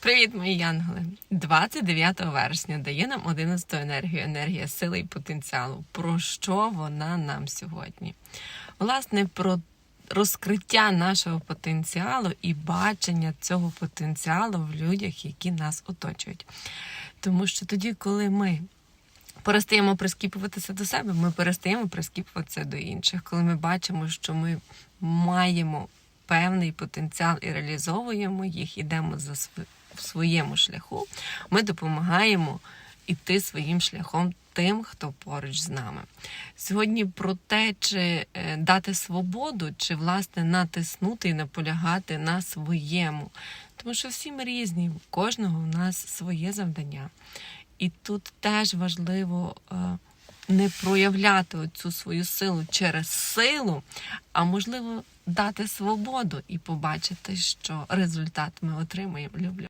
Привіт, мої янголи! 29 вересня дає нам 11 енергію, енергія сили і потенціалу. Про що вона нам сьогодні? Власне, про розкриття нашого потенціалу і бачення цього потенціалу в людях, які нас оточують. Тому що тоді, коли ми перестаємо прискіпуватися до себе, ми перестаємо прискіпуватися до інших. Коли ми бачимо, що ми маємо певний потенціал і реалізовуємо їх, ідемо за в своєму шляху, ми допомагаємо іти своїм шляхом тим, хто поруч з нами. Сьогодні про те, чи е, дати свободу, чи власне натиснути і наполягати на своєму. Тому що всі ми різні, у кожного в нас своє завдання. І тут теж важливо е, не проявляти цю свою силу через силу, а можливо дати свободу і побачити, що результат ми отримаємо. Люблю.